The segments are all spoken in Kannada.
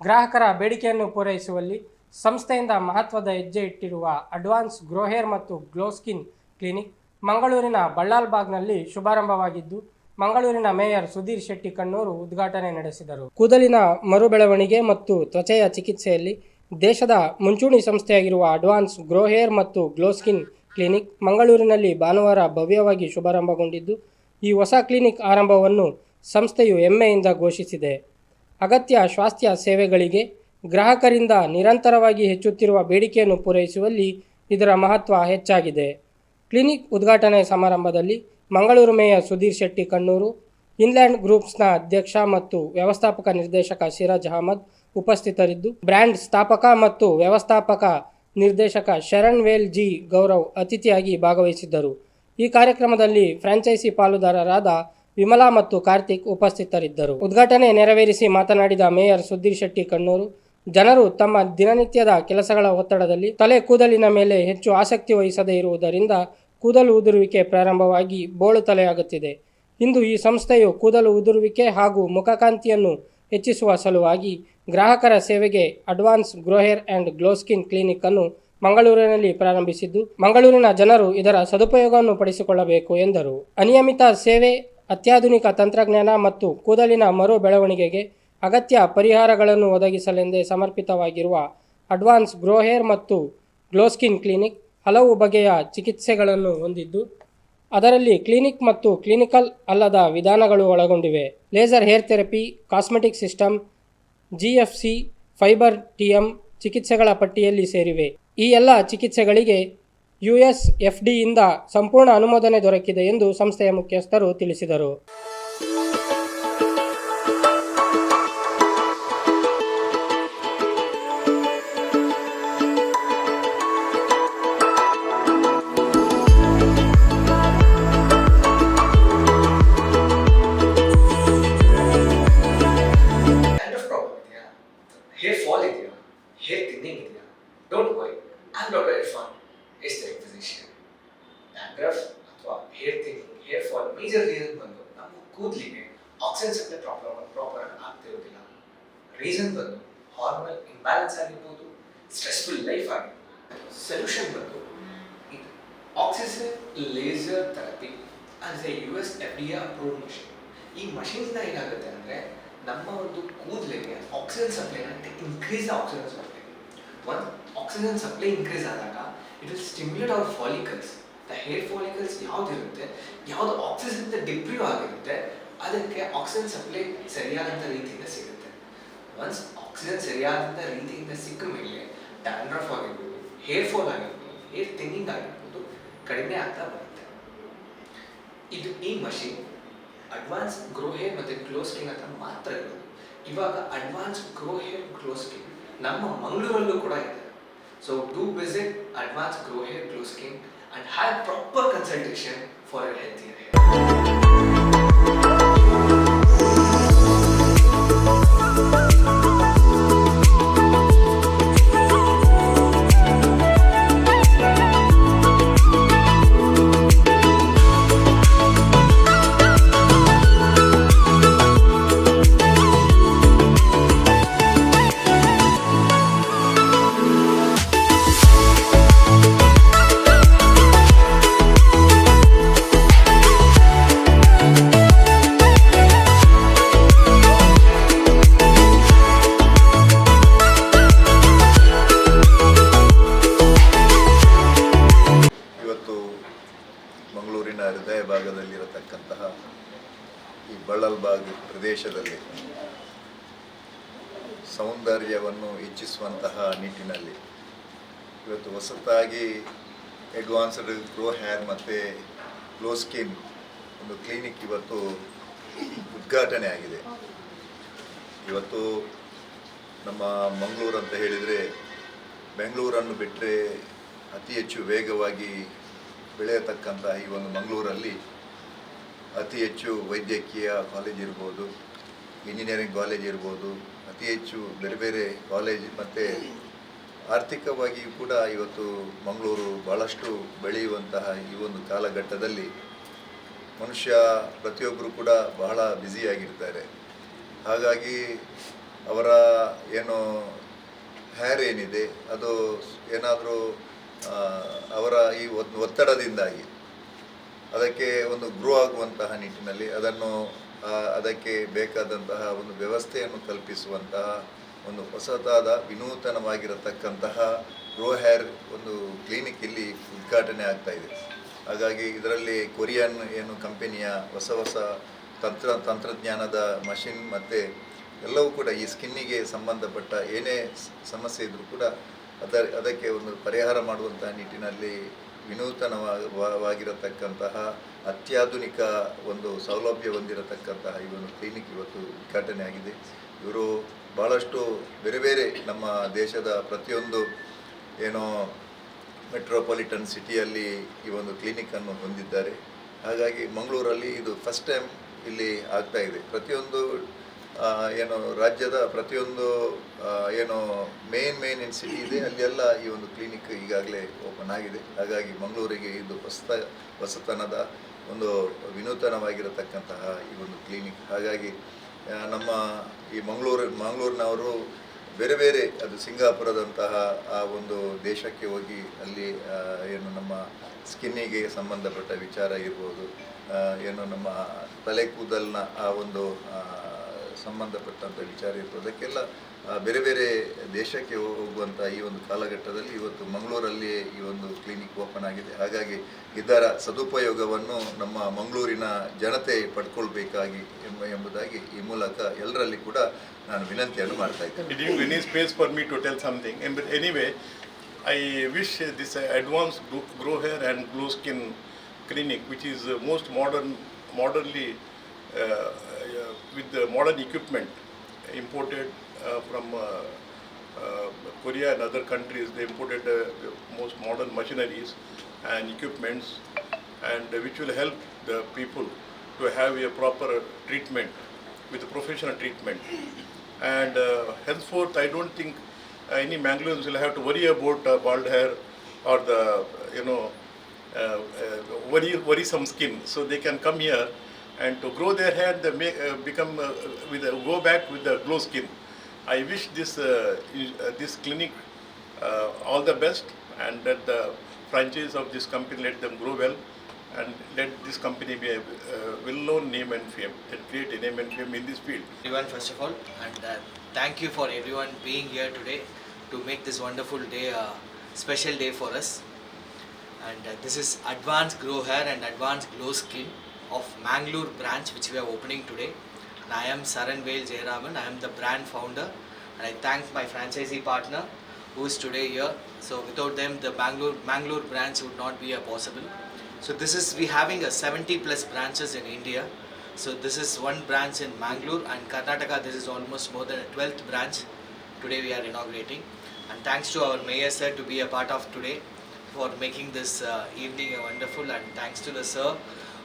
ಗ್ರಾಹಕರ ಬೇಡಿಕೆಯನ್ನು ಪೂರೈಸುವಲ್ಲಿ ಸಂಸ್ಥೆಯಿಂದ ಮಹತ್ವದ ಹೆಜ್ಜೆ ಇಟ್ಟಿರುವ ಅಡ್ವಾನ್ಸ್ ಗ್ರೋಹೇರ್ ಮತ್ತು ಗ್ಲೋಸ್ಕಿನ್ ಕ್ಲಿನಿಕ್ ಮಂಗಳೂರಿನ ಬಳ್ಳಾಲ್ಬಾಗ್ನಲ್ಲಿ ಶುಭಾರಂಭವಾಗಿದ್ದು, ಮಂಗಳೂರಿನ ಮೇಯರ್ ಸುಧೀರ್ ಶೆಟ್ಟಿ ಕಣ್ಣೂರು ಉದ್ಘಾಟನೆ ನಡೆಸಿದರು. ಕೂದಲಿನ ಮರುಬೆಳವಣಿಗೆ ಮತ್ತು ತ್ವಚೆಯ ಚಿಕಿತ್ಸೆಯಲ್ಲಿ ದೇಶದ ಮುಂಚೂಣಿ ಸಂಸ್ಥೆಯಾಗಿರುವ ಅಡ್ವಾನ್ಸ್ ಗ್ರೋಹೇರ್ ಮತ್ತು ಗ್ಲೋಸ್ಕಿನ್ ಕ್ಲಿನಿಕ್ ಮಂಗಳೂರಿನಲ್ಲಿ ಭಾನುವಾರ ಭವ್ಯವಾಗಿ ಶುಭಾರಂಭಗೊಂಡಿದ್ದು, ಈ ಹೊಸ ಕ್ಲಿನಿಕ್ ಆರಂಭವನ್ನು ಸಂಸ್ಥೆಯು ಹೆಮ್ಮೆಯಿಂದ ಘೋಷಿಸಿದೆ. ಅಗತ್ಯ ಸ್ವಾಸ್ಥ್ಯ ಸೇವೆಗಳಿಗೆ ಗ್ರಾಹಕರಿಂದ ನಿರಂತರವಾಗಿ ಹೆಚ್ಚುತ್ತಿರುವ ಬೇಡಿಕೆಯನ್ನು ಪೂರೈಸುವಲ್ಲಿ ಇದರ ಮಹತ್ವ ಹೆಚ್ಚಾಗಿದೆ. ಕ್ಲಿನಿಕ್ ಉದ್ಘಾಟನೆ ಸಮಾರಂಭದಲ್ಲಿ ಮಂಗಳೂರು ಮೇಯರ್ ಸುಧೀರ್ ಶೆಟ್ಟಿ ಕಣ್ಣೂರು, ಇನ್ಲ್ಯಾಂಡ್ ಗ್ರೂಪ್ಸ್ನ ಅಧ್ಯಕ್ಷ ಮತ್ತು ವ್ಯವಸ್ಥಾಪಕ ನಿರ್ದೇಶಕ ಸಿರಾಜ್ ಅಹಮದ್ ಉಪಸ್ಥಿತರಿದ್ದು, ಬ್ರ್ಯಾಂಡ್ ಸ್ಥಾಪಕ ಮತ್ತು ವ್ಯವಸ್ಥಾಪಕ ನಿರ್ದೇಶಕ ಶರಣ್ ವೇಲ್ ಜಿ ಗೌರವ್ ಅತಿಥಿಯಾಗಿ ಭಾಗವಹಿಸಿದ್ದರು. ಈ ಕಾರ್ಯಕ್ರಮದಲ್ಲಿ ಫ್ರಾಂಚೈಸಿ ಪಾಲುದಾರರಾದ ವಿಮಲಾ ಮತ್ತು ಕಾರ್ತಿಕ್ ಉಪಸ್ಥಿತರಿದ್ದರು. ಉದ್ಘಾಟನೆ ನೆರವೇರಿಸಿ ಮಾತನಾಡಿದ ಮೇಯರ್ ಸುಧೀರ್ ಶೆಟ್ಟಿ ಕಣ್ಣೂರು, ಜನರು ತಮ್ಮ ದಿನನಿತ್ಯದ ಕೆಲಸಗಳ ಒತ್ತಡದಲ್ಲಿ ತಲೆ ಕೂದಲಿನ ಮೇಲೆ ಹೆಚ್ಚು ಆಸಕ್ತಿ ವಹಿಸದೇ ಇರುವುದರಿಂದ ಕೂದಲು ಉದುರುವಿಕೆ ಪ್ರಾರಂಭವಾಗಿ ಬೋಳು ತಲೆಯಾಗುತ್ತಿದೆ. ಇಂದು ಈ ಸಂಸ್ಥೆಯು ಕೂದಲು ಉದುರುವಿಕೆ ಹಾಗೂ ಮುಖಕಾಂತಿಯನ್ನು ಹೆಚ್ಚಿಸುವ ಸಲುವಾಗಿ ಗ್ರಾಹಕರ ಸೇವೆಗೆ advance grow hair and glow skin clinic ಅನ್ನು ಮಂಗಳೂರಿನಲ್ಲಿ ಪ್ರಾರಂಭಿಸಿದ್ದು, ಮಂಗಳೂರಿನ ಜನರು ಇದರ ಸದುಪಯೋಗವನ್ನು ಪಡಿಸಿಕೊಳ್ಳಬೇಕು ಎಂದರು. ಅನಿಯಮಿತ ಸೇವೆ ಅತ್ಯಾಧುನಿಕ ತಂತ್ರಜ್ಞಾನ ಮತ್ತು ಕೂದಲಿನ ಮರು ಬೆಳವಣಿಗೆಗೆ ಅಗತ್ಯ ಪರಿಹಾರಗಳನ್ನು ಒದಗಿಸಲೆಂದೇ ಸಮರ್ಪಿತವಾಗಿರುವ ಅಡ್ವಾನ್ಸ್ ಗ್ರೋಹೇರ್ ಮತ್ತು ಗ್ಲೋಸ್ಕಿನ್ ಕ್ಲಿನಿಕ್ ಹಲವು ಬಗೆಯ ಚಿಕಿತ್ಸೆಗಳನ್ನು ಹೊಂದಿದ್ದು, ಅದರಲ್ಲಿ ಕ್ಲಿನಿಕ್ ಮತ್ತು ಕ್ಲಿನಿಕಲ್ ಅಲ್ಲದ ವಿಧಾನಗಳು ಒಳಗೊಂಡಿವೆ. Laser hair therapy, cosmetic system, G F C, fiber TM ಚಿಕಿತ್ಸೆಗಳ ಪಟ್ಟಿಯಲ್ಲಿ ಸೇರಿವೆ. ಈ ಎಲ್ಲ ಚಿಕಿತ್ಸೆಗಳಿಗೆ ಯು ಎಫ್ಡಿಯಿಂದ ಎಫ್ ಸಂಪೂರ್ಣ ಅನುಮೋದನೆ ದೊರಕಿದೆ ಎಂದು ಸಂಸ್ಥೆಯ ಮುಖ್ಯಸ್ಥರು ತಿಳಿಸಿದರು. Hair fall I doctor Irfan aesthetic dandruff ಅಥವಾ hair thinning hair fall major reason ಬಂದು ನಮ್ಮ ಕೂದಲಿಗೆ ಆಕ್ಸಿಜನ್ ಸಪ್ಲೈ ಪ್ರಾಬ್ಲಮ್ ಪ್ರಾಪರ್ ಆಗಿ ಆಗ್ತಿರೋದಿಲ್ಲ ರೀಸನ್ ಬಂದು ಹಾರ್ಮೋನಲ್ ಇಂಬ್ಯಾಲೆನ್ಸ್ ಆಗಿರ್ಬೋದು ಸ್ಟ್ರೆಸ್ಫುಲ್ ಲೈಫ್ ಆಗಿರ್ಬೋದು ಸೊಲ್ಯೂಷನ್ ಬಂದು ಇದು oxygen laser therapy as a U S F D approved machine ಈ ಮಷಿನ್ಸ್ನ ಏನಾಗುತ್ತೆ ಅಂದರೆ ನಮ್ಮ ಒಂದು ಕೂದಲಿಗೆ ಆಕ್ಸಿಜನ್ ಸಪ್ಲೈನ ಇನ್ಕ್ರೀಸ್ ಆಕ್ಸಿಜನ್ ಸಪ್ಲೈ ಒಂದು ಆಕ್ಸಿಜನ್ ಸಪ್ಲೈ ಇನ್ಕ್ರೀಸ್ ಆದಾಗ it is stimulate our follicles the hair follicles ಯಾವ್ದಿರುತ್ತೆ ಯಾವ್ದು ಆಕ್ಸಿಜನ್ ಡಿಪ್ರೂವ್ ಆಗಿರುತ್ತೆ, ಅದಕ್ಕೆ ಆಕ್ಸಿಜನ್ ಸಪ್ಲೈ ಸರಿಯಾದಂಥ ರೀತಿಯಿಂದ ಸಿಗುತ್ತೆ. ಒನ್ಸ್ ಆಕ್ಸಿಜನ್ ಸರಿಯಾದಂಥ ರೀತಿಯಿಂದ ಸಿಕ್ಕ ಮೇಲೆ ಡ್ಯಾಂಡ್ರಫ್ ಆಗಿರ್ಬೋದು ಹೇರ್ ಫಾಲ್ ಆಗಿರ್ಬೋದು ಹೇರ್ ಥಿನ್ನಿಂಗ್ ಆಗಿರ್ಬೋದು, ಕಡಿಮೆ ಆಗ್ತಾ ಬರುತ್ತೆ. ಇದು ಈ ಮಷಿನ್ ಅಡ್ವಾನ್ಸ್ ಗ್ರೋ ಹೇರ್ ಮತ್ತು ಗ್ಲೋ ಸ್ಕಿನ್ ಅಂತ ಮಾತ್ರ ಇರೋದು. ಇವಾಗ advance grow hair glow skin ನಮ್ಮ ಮಂಗಳೂರಲ್ಲೂ ಕೂಡ ಇದೆ. So do visit Advanced Grow Hair Glow Skin and have proper consultation for a healthier hair. ಈ ಬಳ್ಳಲ್ಬಾಗ್ ಪ್ರದೇಶದಲ್ಲಿ ಸೌಂದರ್ಯವನ್ನು ಹೆಚ್ಚಿಸುವಂತಹ ನಿಟ್ಟಿನಲ್ಲಿ. ಇವತ್ತು ಹೊಸತಾಗಿ ಅಡ್ವಾನ್ಸ್ಡ್ ಗ್ರೋ ಹೇರ್ ಮತ್ತು ಗ್ಲೋ ಸ್ಕಿನ್ ಒಂದು ಕ್ಲಿನಿಕ್ ಇವತ್ತು ಉದ್ಘಾಟನೆ ಆಗಿದೆ. ಇವತ್ತು ನಮ್ಮ ಮಂಗಳೂರು ಅಂತ ಹೇಳಿದರೆ ಬೆಂಗಳೂರನ್ನು ಬಿಟ್ಟರೆ ಅತಿ ಹೆಚ್ಚು ವೇಗವಾಗಿ ಬೆಳೆಯತಕ್ಕಂತಹ ಈ ಒಂದು ಮಂಗಳೂರಲ್ಲಿ ಅತಿ ಹೆಚ್ಚು ವೈದ್ಯಕೀಯ ಕಾಲೇಜ್ ಇರ್ಬೋದು ಇಂಜಿನಿಯರಿಂಗ್ ಕಾಲೇಜ್ ಇರ್ಬೋದು, ಅತಿ ಹೆಚ್ಚು ಬೇರೆ ಬೇರೆ ಕಾಲೇಜ್ ಮತ್ತು ಆರ್ಥಿಕವಾಗಿಯೂ ಕೂಡ ಇವತ್ತು ಮಂಗಳೂರು ಭಾಳಷ್ಟು ಬೆಳೆಯುವಂತಹ ಈ ಒಂದು ಕಾಲಘಟ್ಟದಲ್ಲಿ ಮನುಷ್ಯ ಪ್ರತಿಯೊಬ್ಬರು ಕೂಡ ಬಹಳ ಬ್ಯುಸಿಯಾಗಿರ್ತಾರೆ ಹಾಗಾಗಿ ಅವರ ಏನು ಹ್ಯಾರ್ ಏನಿದೆ, ಅದು ಏನಾದರೂ ಅವರ ಈ ಒತ್- ಒತ್ತಡದಿಂದಾಗಿ ಅದಕ್ಕೆ ಒಂದು ಗ್ರೋ ಆಗುವಂತಹ ನಿಟ್ಟಿನಲ್ಲಿ ಅದನ್ನು ಅದಕ್ಕೆ ಬೇಕಾದಂತಹ ಒಂದು ವ್ಯವಸ್ಥೆಯನ್ನು ಕಲ್ಪಿಸುವಂತಹ ಒಂದು ಹೊಸದಾದ ವಿನೂತನವಾಗಿರತಕ್ಕಂತಹ ಗ್ರೋ ಹೇರ್ ಒಂದು ಕ್ಲಿನಿಕ್ ಇಲ್ಲಿ ಉದ್ಘಾಟನೆ ಆಗ್ತಾ ಇದೆ. ಹಾಗಾಗಿ ಇದರಲ್ಲಿ ಕೊರಿಯನ್ ಏನು ಕಂಪೆನಿಯ ಹೊಸ ಹೊಸ ತಂತ್ರ, ತಂತ್ರಜ್ಞಾನದ ಮಷಿನ್ ಮತ್ತು ಎಲ್ಲವೂ ಕೂಡ ಈ ಸ್ಕಿನ್ನಿಗೆ ಸಂಬಂಧಪಟ್ಟ ಏನೇ ಸಮಸ್ಯೆ ಇದ್ದರೂ ಕೂಡ ಅದ ಅದಕ್ಕೆ ಒಂದು ಪರಿಹಾರ ಮಾಡುವಂತಹ ನಿಟ್ಟಿನಲ್ಲಿ ವಿನೂತನವಾಗಿರತಕ್ಕಂತಹ ಅತ್ಯಾಧುನಿಕ ಒಂದು ಸೌಲಭ್ಯ ಹೊಂದಿರತಕ್ಕಂತಹ ಈ ಒಂದು ಕ್ಲಿನಿಕ್ ಇವತ್ತು ಉದ್ಘಾಟನೆ ಆಗಿದೆ. ಇವರು ಭಾಳಷ್ಟು ಬೇರೆ ಬೇರೆ ನಮ್ಮ ದೇಶದ ಪ್ರತಿಯೊಂದು ಏನೋ ಮೆಟ್ರೋಪಾಲಿಟನ್ ಸಿಟಿಯಲ್ಲಿ ಈ ಒಂದು ಕ್ಲಿನಿಕನ್ನು ಹೊಂದಿದ್ದಾರೆ. ಹಾಗಾಗಿ ಮಂಗಳೂರಲ್ಲಿ ಇದು ಫಸ್ಟ್ ಟೈಮ್ ಇಲ್ಲಿ ಆಗ್ತಾ ಇದೆ. ಪ್ರತಿಯೊಂದು ಏನು ರಾಜ್ಯದ ಪ್ರತಿಯೊಂದು ಏನು ಮೇನ್ ಮೇನ್ ಏನು ಸಿಟಿ ಇದೆ, ಅಲ್ಲೆಲ್ಲ ಈ ಒಂದು ಕ್ಲಿನಿಕ್ ಈಗಾಗಲೇ ಓಪನ್ ಆಗಿದೆ. ಹಾಗಾಗಿ ಮಂಗಳೂರಿಗೆ ಇದು ಹೊಸತ, ಹೊಸತನದ ಒಂದು ವಿನೂತನವಾಗಿರತಕ್ಕಂತಹ ಈ ಒಂದು ಕ್ಲಿನಿಕ್ ಹಾಗಾಗಿ ನಮ್ಮ ಈ ಮಂಗಳೂರು, ಮಂಗಳೂರಿನವರು ಬೇರೆ ಬೇರೆ, ಅದು ಸಿಂಗಾಪುರದಂತಹ ಆ ಒಂದು ದೇಶಕ್ಕೆ ಹೋಗಿ ಅಲ್ಲಿ ಏನು ನಮ್ಮ ಸ್ಕಿನ್ನಿಗೆ ಸಂಬಂಧಪಟ್ಟ ವಿಚಾರ ಇರ್ಬೋದು ಏನು ನಮ್ಮ ತಲೆ ಕೂದಲಿನ ಆ ಒಂದು ಸಂಬಂಧಪಟ್ಟಂಥ ವಿಚಾರ ಇರ್ತದೆ. ಅದಕ್ಕೆಲ್ಲ ಬೇರೆ ಬೇರೆ ದೇಶಕ್ಕೆ ಹೋಗುವಂಥ ಈ ಒಂದು ಕಾಲಘಟ್ಟದಲ್ಲಿ ಇವತ್ತು ಮಂಗಳೂರಲ್ಲಿ ಈ ಒಂದು ಕ್ಲಿನಿಕ್ ಓಪನ್ ಆಗಿದೆ. ಹಾಗಾಗಿ ಇದರ ಸದುಪಯೋಗವನ್ನು ನಮ್ಮ ಮಂಗಳೂರಿನ ಜನತೆ ಪಡ್ಕೊಳ್ಬೇಕಾಗಿ ಎಂಬ ಎಂಬುದಾಗಿ ಈ ಮೂಲಕ ಎಲ್ಲರಲ್ಲಿ ಕೂಡ ನಾನು ವಿನಂತಿಯನ್ನು ಮಾಡ್ತಾ ಇದ್ದೇನೆ. Space for me to tell for anyway I wish something. Advance grow hair and wish skin clinic uh, is most modern hair uh, uh, uh, with the modern equipment imported uh, from uh, uh, Korea and other countries. They imported uh, the most modern machineries and equipments, and uh, which will help the people to have a proper treatment with a professional treatment. And uh, henceforth, I don't think uh, any Mangaloreans will have to worry about uh, bald hair or the you know uh, uh, worry worrisome skin. So they can come here and to grow their hair, they make, uh, become uh, with a, go back with the glow skin. I wish this uh, uh, this clinic uh, all the best and that the franchise of this company let them grow well and let this company be a well-known name and fame and create a name and fame in this field. everyone first of all and thank you for everyone being here today to make this wonderful day a special day for us and this is advanced grow hair and advanced glow skin of mangalore branch which we are opening today and i am saran Vail jayaraman i am the brand founder and i thank my franchisee partner who is today here so without them the bangalore mangalore branch would not be a possible so this is we having a 70 plus branches in india so this is one branch in Mangalore and Karnataka. This is almost more than a 12th branch. Today we are inaugurating, and thanks to our mayor sir to be a part of today for making this uh, evening a wonderful. And thanks to the sir,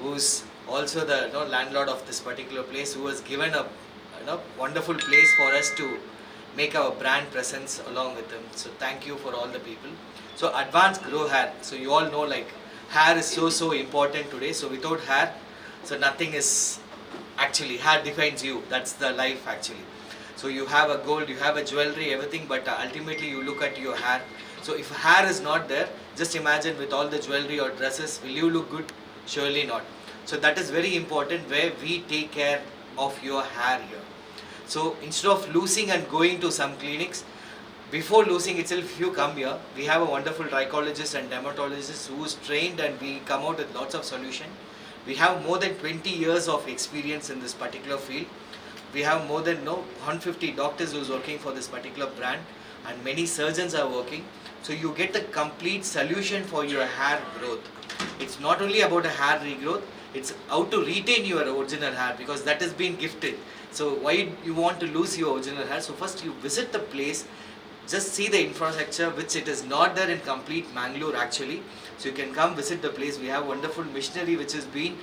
who's also the you know, landlord of this particular place, who has given a you know wonderful place for us to make our brand presence along with him. So thank you for all the people. So advanced grow hair. So you all know like hair is so so important today. So without hair, so nothing is actually hair defines you. That's the life actually. So you have a gold, you have a jewelry, everything, but uh, ultimately you look at your hair. So if hair is not there, just imagine with all the jewelry or dresses, will you look good? Surely not. So that is very important where we take care of your hair here. So instead of losing and going to some clinics, before losing itself, you come here, we have a wonderful trichologist and dermatologist who is trained and we come out with lots of solution. We have more than 20 years of experience in this particular field. We have more than no 150 doctors who's working for this particular brand and many surgeons are working. So you get the complete solution for your hair growth. It's not only about a hair regrowth, it's how to retain your original hair because that has been gifted. So why you want to lose your original hair? So first you visit the place, just see the infrastructure which it is not there in complete Mangalore actually. So you can come visit the place. We have wonderful machinery which has been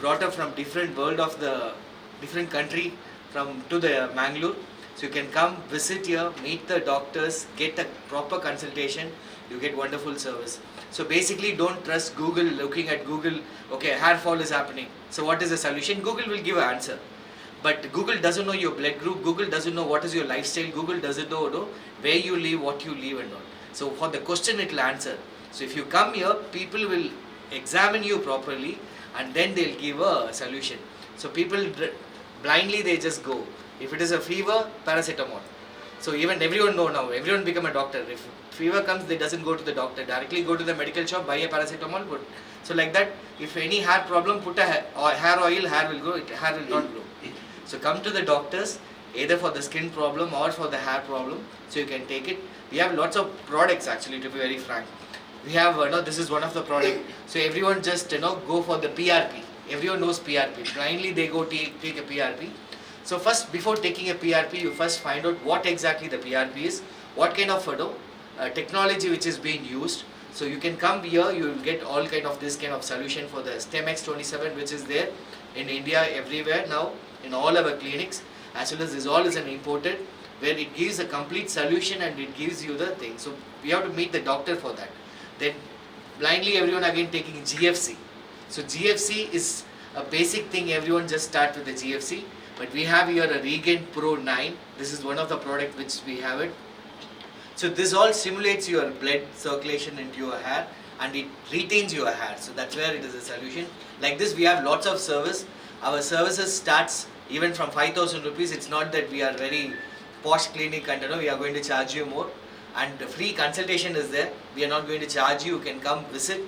brought up from different world of the different country from to the Mangalore. So you can come visit here, meet the doctors, get a proper consultation. You get wonderful service. So basically, don't trust Google. Looking at Google, okay, hair fall is happening. So what is the solution? Google will give an answer. But Google doesn't know your blood group, Google doesn't know what is your lifestyle, Google doesn't know, know where you live, what you live and all. So for the question it will answer. So if you come here, people will examine you properly and then they'll give a solution. So people blindly they just go. If it is a fever, paracetamol. So even everyone know now, everyone become a doctor. If fever comes, they doesn't go to the doctor. Directly go to the medical shop, buy a paracetamol, put. So like that, if any hair problem, put a hair, oil, hair will grow, it, hair will not grow. So come to the doctors, either for the skin problem or for the hair problem. So you can take it. We have lots of products actually, to be very frank. We have, uh, you know, this is one of the product. So everyone just, you know, go for the PRP. Everyone knows PRP. Blindly they go take, take a PRP. So first, before taking a PRP, you first find out what exactly the PRP is, what kind of uh, technology which is being used. So you can come here, you will get all kind of this kind of solution for the STEMX 27 which is there in India everywhere now in all our clinics as well as this all is an imported where it gives a complete solution and it gives you the thing. So we have to meet the doctor for that. Then blindly everyone again taking GFC. So GFC is a basic thing everyone just start with the GFC but we have here a Regain Pro 9 this is one of the product which we have it. So this all simulates your blood circulation into your hair and it retains your hair. So that's where it is a solution. Like this we have lots of service. Our services starts even from 5000 rupees. It's not that we are very posh clinic and you know we are going to charge you more. And free consultation is there. We are not going to charge you. You can come visit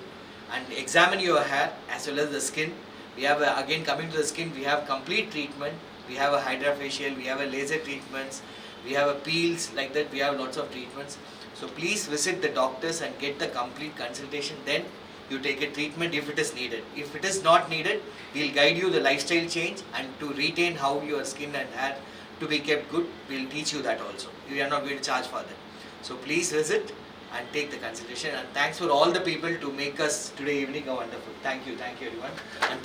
and examine your hair as well as the skin. We have a, again coming to the skin, we have complete treatment. We have a hydrofacial, we have a laser treatments, we have a peels like that. We have lots of treatments. So please visit the doctors and get the complete consultation. Then you take a treatment if it is needed. If it is not needed, we'll guide you the lifestyle change and to retain how your skin and hair to be kept good. We'll teach you that also. We are not going to charge for that. So please visit and take the consultation And thanks for all the people to make us today evening a wonderful. Thank you, thank you everyone. And